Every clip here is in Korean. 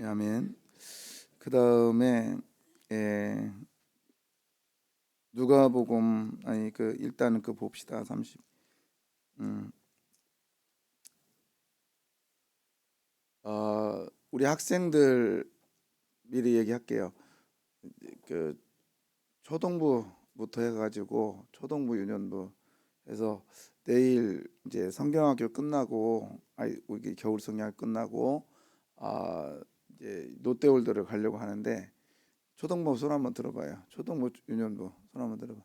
예, 아멘. 그 다음에 예, 누가복음 아니 그 일단은 그 봅시다 30. 음. 어, 우리 학생들 미리 얘기할게요. 그 초등부부터 해가지고 초등부 유년부 해서 내일 이제 성경학교 끝나고 아이 우리 겨울 성경학 끝나고 아 이제 롯데월드를 가려고 하는데 초등부 손 한번 들어봐요. 초등부 유년부 손 한번 들어봐.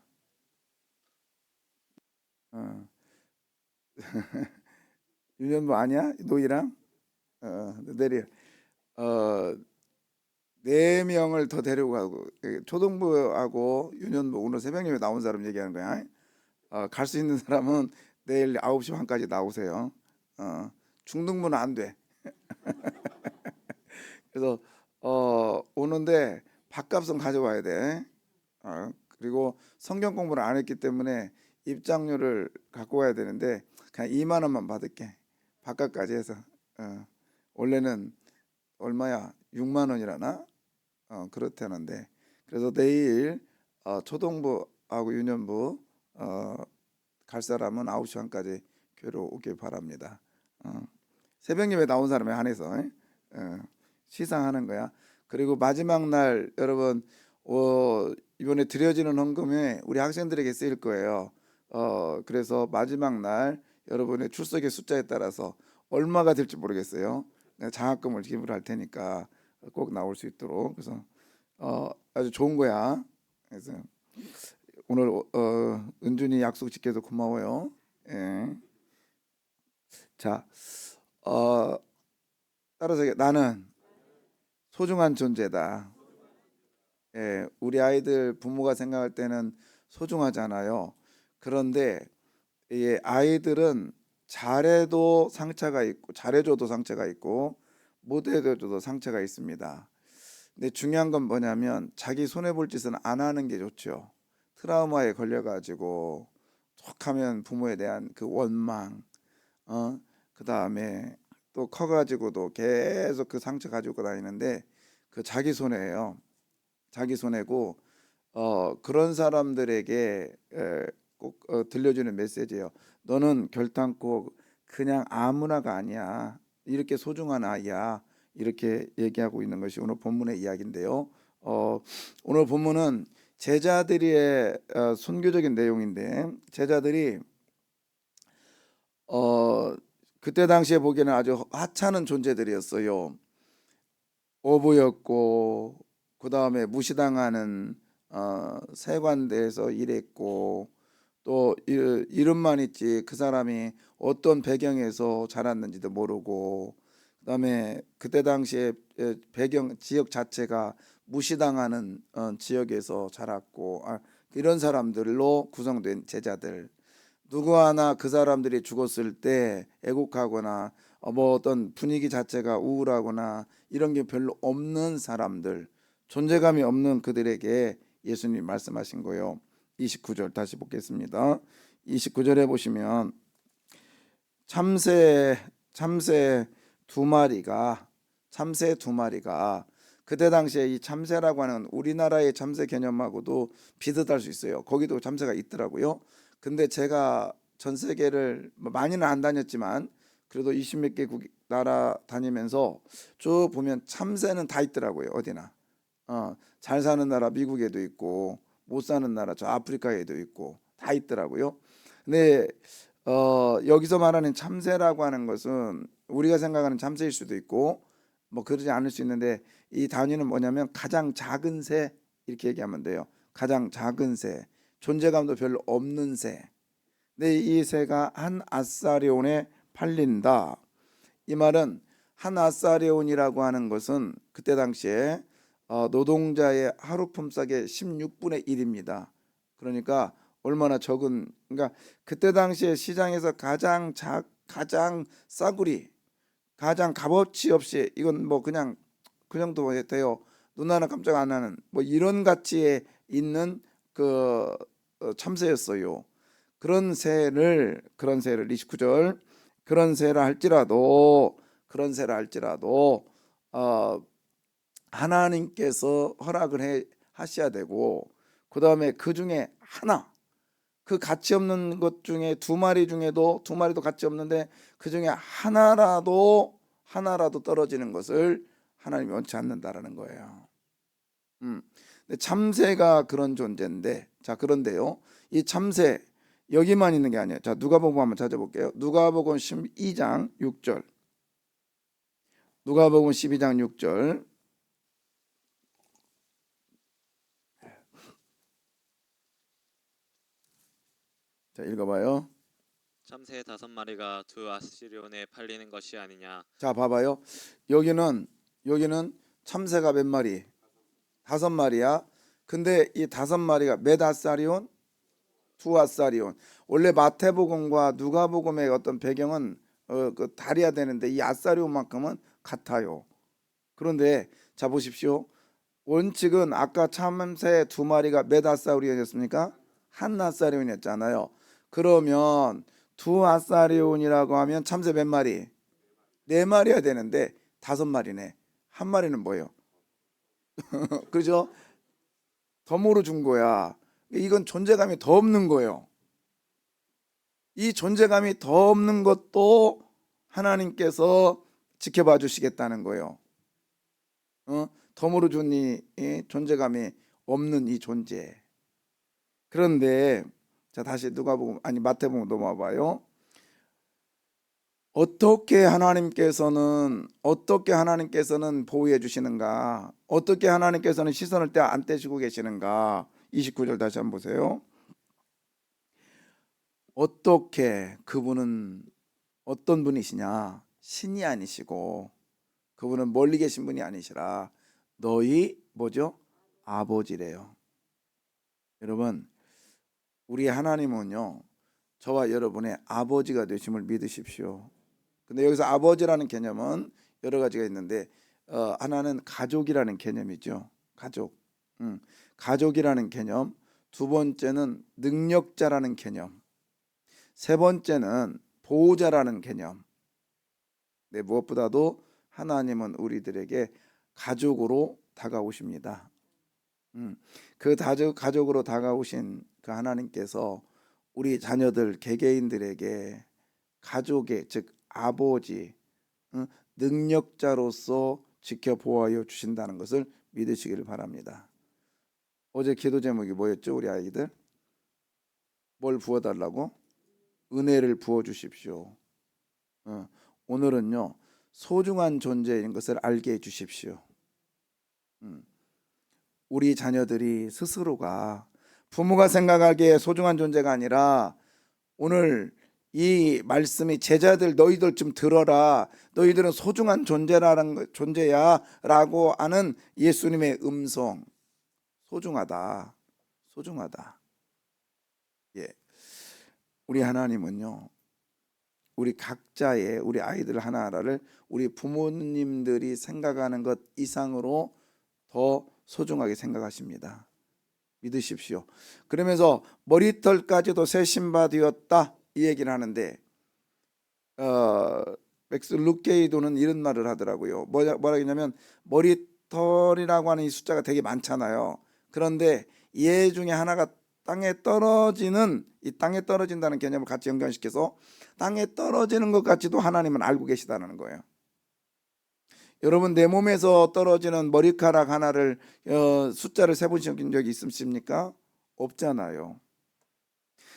어. 유년부 아니야? 노이랑 어, 내려. 어, 네 명을 더 데리고 가고 예, 초등부하고 유년부 오늘 새벽녘에 나온 사람 얘기하는 거야. 어, 갈 수 있는 사람은 내일 9시 반까지 나오세요. 어, 중등부는 안 돼. 그래서 어, 오는데 밥값은 가져와야 돼. 어, 그리고 성경 공부를 안 했기 때문에 입장료를 갖고 와야 되는데 그냥 2만 원만 받을게. 밥값까지 해서. 어, 원래는 얼마야? 6만 원이라나? 어, 그렇다는데. 그래서 내일 어, 초등부하고 유년부 어, 갈 사람은 9시 반까지 교회로 오길 바랍니다. 어, 새벽 예배 나온 사람에 한해서 어, 시상하는 거야. 그리고 마지막 날 여러분 어, 이번에 드려지는 헌금에 우리 학생들에게 쓰일 거예요. 어, 그래서 마지막 날 여러분의 출석의 숫자에 따라서 얼마가 될지 모르겠어요. 장학금을 기부할 테니까 꼭 나올 수 있도록 그래서 어, 아주 좋은 거야. 그래서 오늘 어, 은준이 약속 지켜서 고마워요. 예. 자, 어, 따라서 나는 소중한 존재다. 예, 우리 아이들 부모가 생각할 때는 소중하잖아요. 그런데 이 아이들은 잘해도 상처가 있고 잘해줘도 상처가 있고 못해줘도 상처가 있습니다. 근데 중요한 건 뭐냐면 자기 손해 볼 짓은 안 하는 게 좋죠. 트라우마에 걸려가지고 툭하면 부모에 대한 그 원망, 어, 그 다음에 또 커가지고도 계속 그 상처 가지고 다니는데 그 자기 손해예요. 자기 손해고 어, 그런 사람들에게 에, 꼭 어, 들려주는 메시지예요. 너는 결단코 그냥 아무나가 아니야. 이렇게 소중한 아이야. 이렇게 얘기하고 있는 것이 오늘 본문의 이야기인데요. 어, 오늘 본문은 제자들의 어, 선교적인 내용인데 제자들이 어, 그때 당시에 보기에는 아주 하찮은 존재들이었어요. 어부였고 그 다음에 무시당하는 어, 세관대에서 일했고 또 이- 이름만 있지 그 사람이 어떤 배경에서 자랐는지도 모르고 그다음에 그때 당시에 에, 배경 지역 자체가 무시당하는 어, 지역에서 자랐고 아, 이런 사람들로 구성된 제자들. 누구 하나 그 사람들이 죽었을 때 애국하거나 어, 뭐 어떤 분위기 자체가 우울하거나 이런 게 별로 없는 사람들 존재감이 없는 그들에게 예수님 말씀하신 거예요. 29절 다시 보겠습니다. 29절에 보시면 참새 참새 두 마리가 참새 두 마리가 그때 당시에 이 참새라고 하는 우리나라의 참새 개념하고도 비슷할 수 있어요. 거기도 참새가 있더라고요. 근데 제가 전 세계를 뭐 많이는 안 다녔지만 그래도 20몇 개국 나라 다니면서 쭉 보면 참새는 다 있더라고요. 어디나. 어, 잘 사는 나라 미국에도 있고 못 사는 나라 저 아프리카에도 있고 다 있더라고요. 근데 어, 여기서 말하는 참새라고 하는 것은 우리가 생각하는 참새일 수도 있고 뭐 그러지 않을 수 있는데 이 단위는 뭐냐면 가장 작은 새 이렇게 얘기하면 돼요. 가장 작은 새, 존재감도 별로 없는 새. 근데 이 새가 한 아사리온에 팔린다. 이 말은 한 아사리온이라고 하는 것은 그때 당시에 어, 노동자의 하루 품삯의 16분의 1입니다. 그러니까 얼마나 적은 그러니까 그때 당시에 시장에서 가장 작 가장 싸구리 가장 값어치 없이 이건 뭐 그냥 그 정도 돼요. 눈 하나 깜짝 안 하는 뭐 이런 가치에 있는 그 어, 참새였어요. 그런 새를 그런 새를 29절 그런 새라 할지라도 그런 새라 할지라도 어 하나님께서 허락을 해 하셔야 되고 그 다음에 그 중에 하나 그 가치 없는 것 중에 두 마리 중에도 두 마리도 가치 없는데 그 중에 하나라도 하나라도 떨어지는 것을 하나님이 원치 않는다라는 거예요. 음. 근데 참새가 그런 존재인데 자 그런데요 이 참새 여기만 있는 게 아니에요. 자 누가복음 한번 찾아볼게요. 누가복음 12장 6절. 누가복음 12장 6절. 자 읽어 봐요. 참새 다섯 마리가 두 아시리온에 팔리는 것이 아니냐 자 봐봐요. 여기는 여기는 참새가 몇 마리? 다섯 마리야. 근데 이 다섯 마리가 몇 아사리온? 두 아사리온. 원래 마태복음과 누가복음의 어떤 배경은 어, 그 다리야 되는데 이 아사리온만큼은 같아요. 그런데 자 보십시오. 원칙은 아까 참새 두 마리가 몇 아사리온이었습니까? 한 아사리온이었잖아요. 그러면 두 아사리온이라고 하면 참새 몇 마리? 네 마리야 되는데 다섯 마리네. 한 마리는 뭐예요? 그죠? 덤으로 준 거야. 이건 존재감이 더 없는 거예요. 이 존재감이 더 없는 것도 하나님께서 지켜봐 주시겠다는 거예요. 어? 덤으로 준이 존재감이 없는 이 존재. 그런데 자 다시 누가복음 아니 마태복음 넘어와 봐요. 어떻게 하나님께서는 어떻게 하나님께서는 보호해 주시는가? 어떻게 하나님께서는 시선을 떼안 떼시고 계시는가? 29절 다시 한번 보세요. 어떻게 그분은 어떤 분이시냐? 신이 아니시고 그분은 멀리 계신 분이 아니시라 너희 뭐죠? 아버지래요. 여러분 우리 하나님은요 저와 여러분의 아버지가 되심을 믿으십시오. 근데 여기서 아버지라는 개념은 여러 가지가 있는데 어, 하나는 가족이라는 개념이죠. 가족, 음, 가족이라는 개념. 두 번째는 능력자라는 개념. 세 번째는 보호자라는 개념. 네, 무엇보다도 하나님은 우리들에게 가족으로 다가오십니다. 음, 그 가족, 가족으로 다가오신 그 하나님께서 우리 자녀들 개개인들에게 가족의 즉 아버지 응? 능력자로서 지켜보아여 주신다는 것을 믿으시기를 바랍니다. 어제 기도 제목이 뭐였죠, 우리 아이들? 뭘 부어달라고? 은혜를 부어 주십시오. 어, 오늘은요 소중한 존재인 것을 알게 해 주십시오. 음, 우리 자녀들이 스스로가 부모가 생각하기에 소중한 존재가 아니라 오늘 이 말씀이 제자들 너희들 좀 들어라. 너희들은 소중한 존재라는 거- 존재야라고 하는 예수님의 음성. 소중하다. 소중하다. 예. 우리 하나님은요. 우리 각자의 우리 아이들 하나하나를 우리 부모님들이 생각하는 것 이상으로 더 소중하게 생각하십니다. 믿으십시오. 그러면서 머리털까지도 새 신바 되었다 이 얘기를 하는데 어, 맥스 루케이도는 이런 말을 하더라고요. 뭐라 했냐면 머리털이라고 하는 이 숫자가 되게 많잖아요. 그런데 얘 중에 하나가 땅에 떨어지는 이 땅에 떨어진다는 개념을 같이 연관시켜서 땅에 떨어지는 것 같지도 하나님은 알고 계시다는 거예요. 여러분 내 몸에서 떨어지는 머리카락 하나를 어, 숫자를 세보신 적이 있습니까? 없잖아요.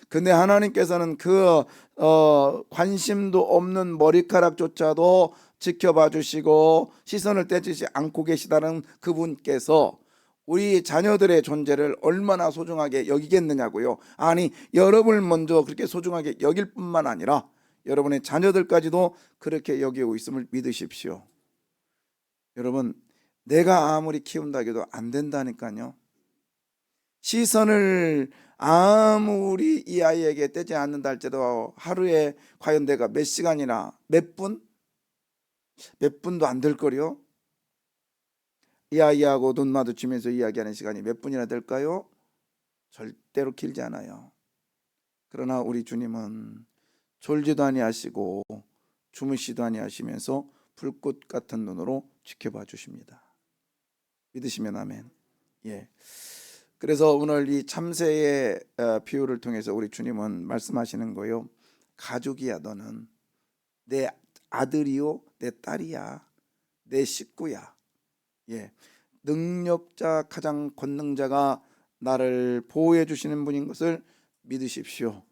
근데 하나님께서는 그 어, 관심도 없는 머리카락조차도 지켜봐 주시고 시선을 떼지지 않고 계시다는 그분께서 우리 자녀들의 존재를 얼마나 소중하게 여기겠느냐고요. 아니 여러분을 먼저 그렇게 소중하게 여길 뿐만 아니라 여러분의 자녀들까지도 그렇게 여기고 있음을 믿으십시오. 여러분 내가 아무리 키운다 해도 안 된다니까요. 시선을 아무리 이 아이에게 떼지 않는다 할지라도 하루에 과연 내가 몇 시간이나 몇 분? 몇 분도 안 될 거요. 이 아이하고 눈 마주치면서 이야기하는 시간이 몇 분이나 될까요? 절대로 길지 않아요. 그러나 우리 주님은 졸지도 아니하시고 주무시도 아니하시면서 불꽃 같은 눈으로 지켜봐 주십니다. 믿으시면 아멘. 예. 그래서 오늘 이 참새의 어, 비유를 통해서 우리 주님은 말씀하시는 거요. 가족이야 너는 내 아들이요 내 딸이야 내 식구야. 예. 능력자 가장 권능자가 나를 보호해 주시는 분인 것을 믿으십시오.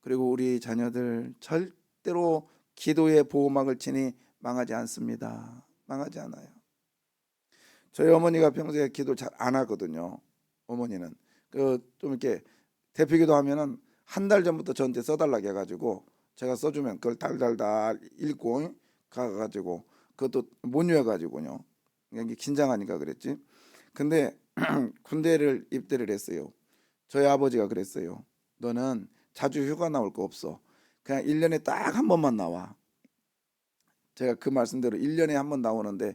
그리고 우리 자녀들 절대로 기도의 보호막을 치니 망하지 않습니다. 망하지 않아요. 저희 어머니가 평소에 기도 잘 안 하거든요. 어머니는 그 좀 이렇게 대피기도 하면은 한 달 전부터 저한테 써달라고 해가지고 제가 써주면 그걸 달달달 읽고 가가지고 그것도 못 외워가지고요. 이게 긴장하니까 그랬지. 근데 군대를 입대를 했어요. 저희 아버지가 그랬어요. 너는 자주 휴가 나올 거 없어. 그냥 1년에 딱 한 번만 나와. 제가 그 말씀대로 1년에 한 번 나오는데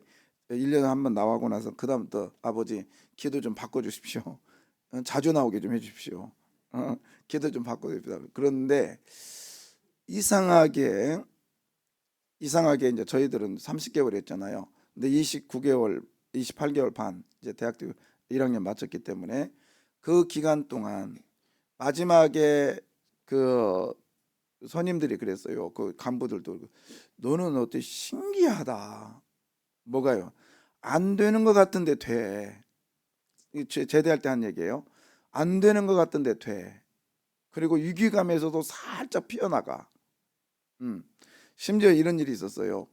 1년에 한 번 나가고 나서 그다음부터 아버지 기도 좀 바꿔 주십시오. 어, 자주 나오게 좀 해 주십시오. 어, 기도 좀 바꿔 주십시오. 그런데 이상하게 이상하게 이제 저희들은 30개월 했잖아요. 근데 29개월, 28개월 반 이제 대학교 1학년 마쳤기 때문에 그 기간 동안 마지막에 그 선임들이 그랬어요. 그 간부들도 너는 어때 신기하다. 뭐가요? 안 되는 것 같은데 돼. 제대할 때 한 얘기예요. 안 되는 것 같은데 돼. 그리고 위기감에서도 살짝 피어나가. 음. 심지어 이런 일이 있었어요.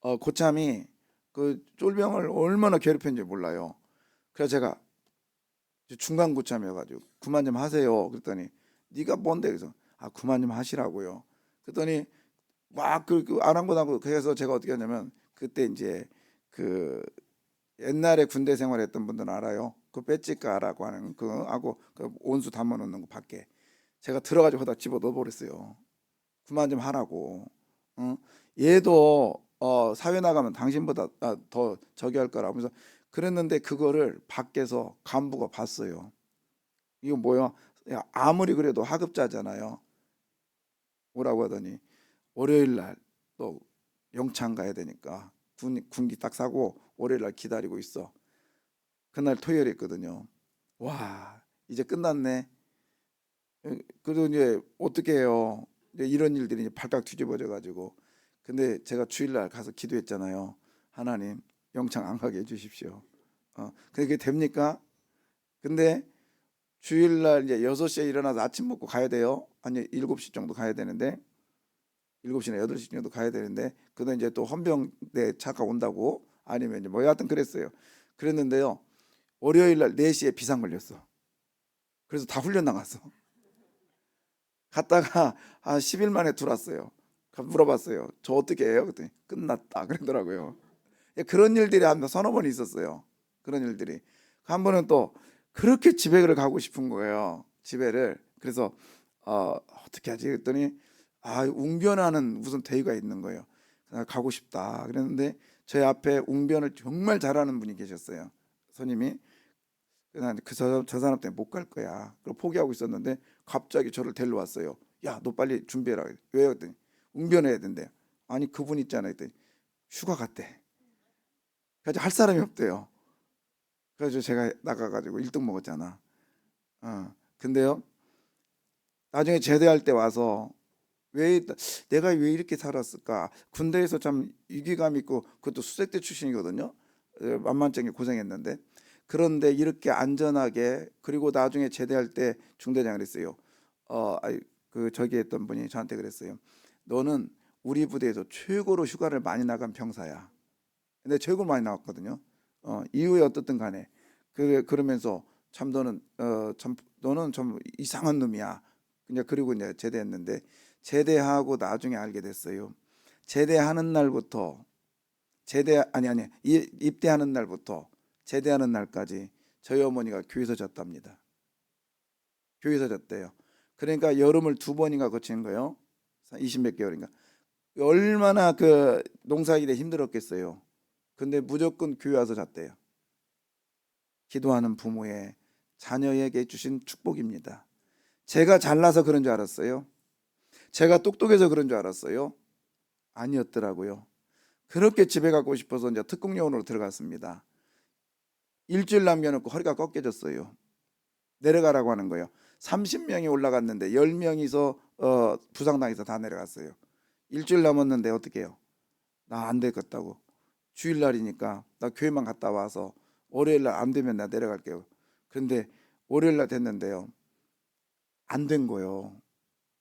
어, 고참이 그 쫄병을 얼마나 괴롭혔는지 몰라요. 그래서 제가 중간 고참이어가지고 그만 좀 하세요. 그랬더니 네가 뭔데 그래서 아 그만 좀 하시라고요. 그랬더니 막그 그 그래서 제가 어떻게 하냐면 그때 이제 그 옛날에 군대 생활했던 분들은 알아요. 그 배지가라고 하는 그 하고 그 온수 담아 놓는 거 밖에 제가 들어가지고 거기다 집어 넣어 버렸어요. 그만 좀 하라고. 어? 얘도 어, 사회 나가면 당신보다 아, 더 저기 할 거라고 그래서 그랬는데 그거를 밖에서 간부가 봤어요. 이거 뭐야? 야, 아무리 그래도 하급자잖아요. 오라고 하더니 월요일 날 또 영창 가야 되니까 군, 군기 딱 사고 월요일 날 기다리고 있어. 그날 토요일이었거든요. 와 이제 끝났네. 그래도 이제 어떻게 해요? 이제 이런 일들이 발칵 뒤집어져 가지고 근데 제가 주일날 가서 기도했잖아요. 하나님 영창 안 가게 해주십시오. 어, 그게 됩니까? 근데 주일날 이제 6시에 일어나서 아침 먹고 가야 돼요. 아니 7시 정도 가야 되는데 7시나 8시 정도 가야 되는데 그도 이제 또 헌병대 차가 온다고 아니면 이제 뭐 여하튼 그랬어요. 그랬는데요. 월요일 날 4시에 비상 걸렸어. 그래서 다 훈련 나갔어. 갔다가 한 10일 만에 들어왔어요. 물어봤어요. 저 어떻게 해요? 그랬더니 끝났다 그러더라고요. 예, 그런 일들이 한 서너 번 있었어요. 그런 일들이. 한 번은 또 그렇게 집에를 가고 싶은 거예요. 집에를. 그래서 어, 어떻게 하지? 그랬더니 아 웅변하는 무슨 대회가 있는 거예요. 아, 가고 싶다. 그랬는데 제 앞에 웅변을 정말 잘하는 분이 계셨어요. 그래서 그저 저 사람 때문에 못 갈 거야. 그리고 포기하고 있었는데 갑자기 저를 데리러 왔어요. 야, 너 빨리 준비해라. 왜요? 그랬더니 웅변해야 된대. 아니 그분 있잖아. 그랬더니 휴가 갔대. 그래서 할 사람이 없대요. 그래서 제가 나가가지고 1등 먹었잖아. 어. 근데요, 나중에 제대할 때 와서 왜 내가 왜 이렇게 살았을까? 군대에서 참 위기감 있고 그것도 수색대 출신이거든요. 어, 만만찮게 고생했는데 그런데 이렇게 안전하게 그리고 나중에 제대할 때 중대장을 했어요. 어, 그 저기 했던 분이 저한테 그랬어요. 너는 우리 부대에서 최고로 휴가를 많이 나간 병사야. 근데 최고 많이 나왔거든요. 어, 이후에 어떻든 간에 그 그러면서 참 너는 어참 너는 좀 이상한 놈이야. 그냥 그리고 이제 제대했는데 제대하고 나중에 알게 됐어요. 제대하는 날부터 제대 아니 아니 이- 입대하는 날부터 제대하는 날까지 저희 어머니가 교회에서 잤답니다. 교회에서 잤대요. 그러니까 여름을 두 번인가 거치는 거예요. 20몇 개월인가. 얼마나 그 농사일에 힘들었겠어요. 근데 무조건 교회 와서 잤대요. 기도하는 부모의 자녀에게 주신 축복입니다. 제가 잘나서 그런 줄 알았어요. 제가 똑똑해서 그런 줄 알았어요. 아니었더라고요. 그렇게 집에 가고 싶어서 이제 특공요원으로 들어갔습니다. 일주일 남겨놓고 허리가 꺾여졌어요. 내려가라고 하는 거예요. 30명이 올라갔는데 10명이서 어, 부상당해서 다 내려갔어요. 일주일 남았는데 어떻게 해요? 나 안 되겠다고. 주일날이니까 나 교회만 갔다 와서 월요일날 안 되면 나 내려갈게요. 그런데 월요일날 됐는데요. 안 된 거예요.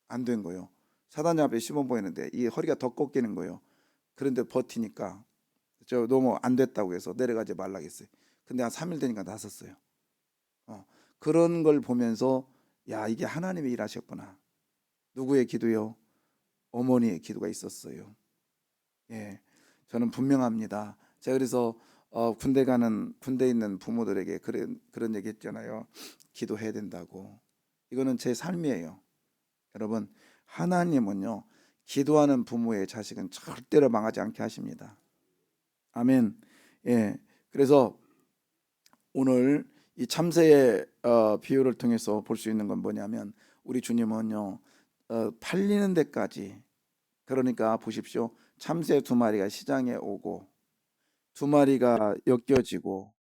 안 된 거예요. 사단장 앞에 시범 보이는데 이 허리가 더 꺾이는 거예요. 그런데 버티니까 저 너무 안 됐다고 해서 내려가지 말라고 했어요. 근데 한 3일 되니까 나섰어요. 어, 그런 걸 보면서 야 이게 하나님이 일하셨구나. 누구의 기도요? 어머니의 기도가 있었어요. 예, 저는 분명합니다. 제가 그래서 어, 군대 가는 군대 있는 부모들에게 그런 그런 얘기 했잖아요. 기도해야 된다고. 이거는 제 삶이에요. 여러분 하나님은요 기도하는 부모의 자식은 절대로 망하지 않게 하십니다. 아멘. 예. 그래서 오늘 이 참새의 어, 비유를 통해서 볼 수 있는 건 뭐냐면 우리 주님은요 어, 팔리는 데까지 그러니까 보십시오 참새 두 마리가 시장에 오고 두 마리가 엮여지고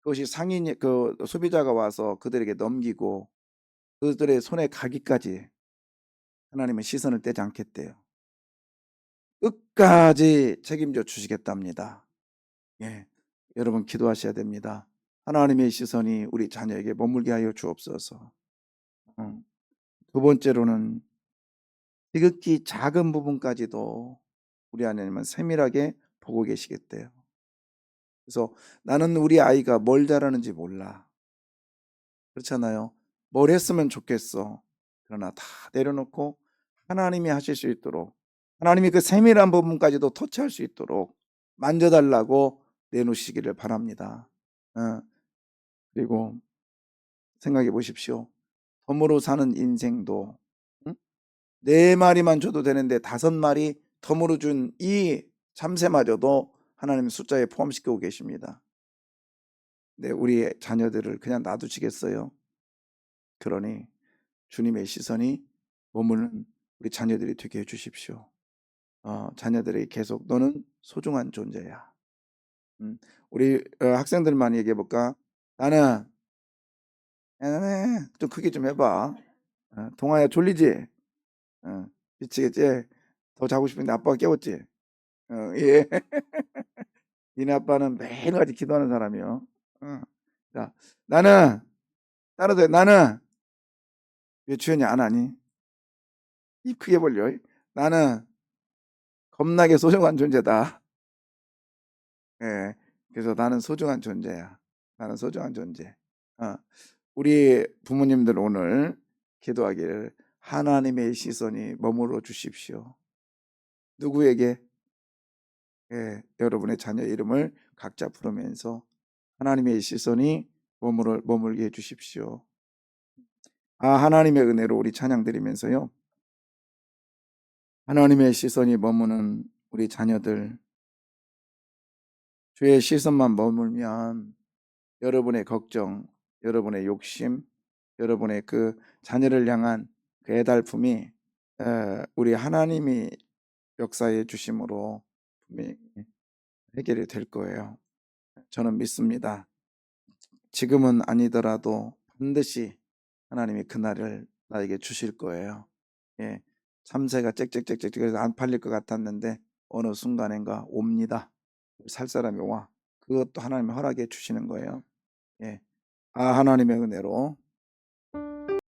그것이 상인 그 소비자가 와서 그들에게 넘기고 그들의 손에 가기까지 하나님은 시선을 떼지 않겠대요. 끝까지 책임져 주시겠답니다. 예, 여러분 기도하셔야 됩니다. 하나님의 시선이 우리 자녀에게 머물게 하여 주옵소서. 어, 두 번째로는 지극히 작은 부분까지도 우리 하나님은 세밀하게 보고 계시겠대요. 그래서 나는 우리 아이가 뭘 잘하는지 몰라. 그렇잖아요. 뭘 했으면 좋겠어. 그러나 다 내려놓고 하나님이 하실 수 있도록 하나님이 그 세밀한 부분까지도 터치할 수 있도록 만져달라고 내놓으시기를 바랍니다. 어, 그리고 생각해 보십시오. 덤으로 사는 인생도 응? 네 마리만 줘도 되는데 다섯 마리 덤으로 준 이 참새마저도 하나님 숫자에 포함시키고 계십니다. 네, 우리 자녀들을 그냥 놔두시겠어요? 그러니 주님의 시선이 머무는 우리 자녀들이 되게 해주십시오. 어, 자녀들에게 계속 너는 소중한 존재야. 음, 우리 어, 학생들만 얘기해 볼까? 나는 나는 좀 크게 좀 해봐. 어, 동아야 졸리지? 어, 미치겠지? 더 자고 싶은데 아빠가 깨웠지? 어, 예. 니네 아빠는 매일같이 기도하는 사람이요. 어. 자, 나는 따라서 나는 왜 주연이 안 하니? 입 크게 벌려. 나는 겁나게 소중한 존재다. 예. 그래서 나는 소중한 존재야. 나는 소중한 존재. 어. 우리 부모님들 오늘 기도하기를 하나님의 시선이 머물러 주십시오. 누구에게? 예, 여러분의 자녀 이름을 각자 부르면서 하나님의 시선이 머물러, 머물게 해 주십시오. 아, 하나님의 은혜로 우리 찬양 드리면서요. 하나님의 시선이 머무는 우리 자녀들, 주의 시선만 머물면 여러분의 걱정, 여러분의 욕심, 여러분의 그 자녀를 향한 그 애달픔이 에, 우리 하나님이 역사해 주심으로 해결이 될 거예요. 저는 믿습니다. 지금은 아니더라도 반드시 하나님이 그날을 나에게 주실 거예요. 예, 참새가 짹짹짹짹 그래서 안 팔릴 것 같았는데 어느 순간인가 옵니다. 살 사람이 와. 그것도 하나님이 허락해 주시는 거예요. 예, 아 하나님의 은혜로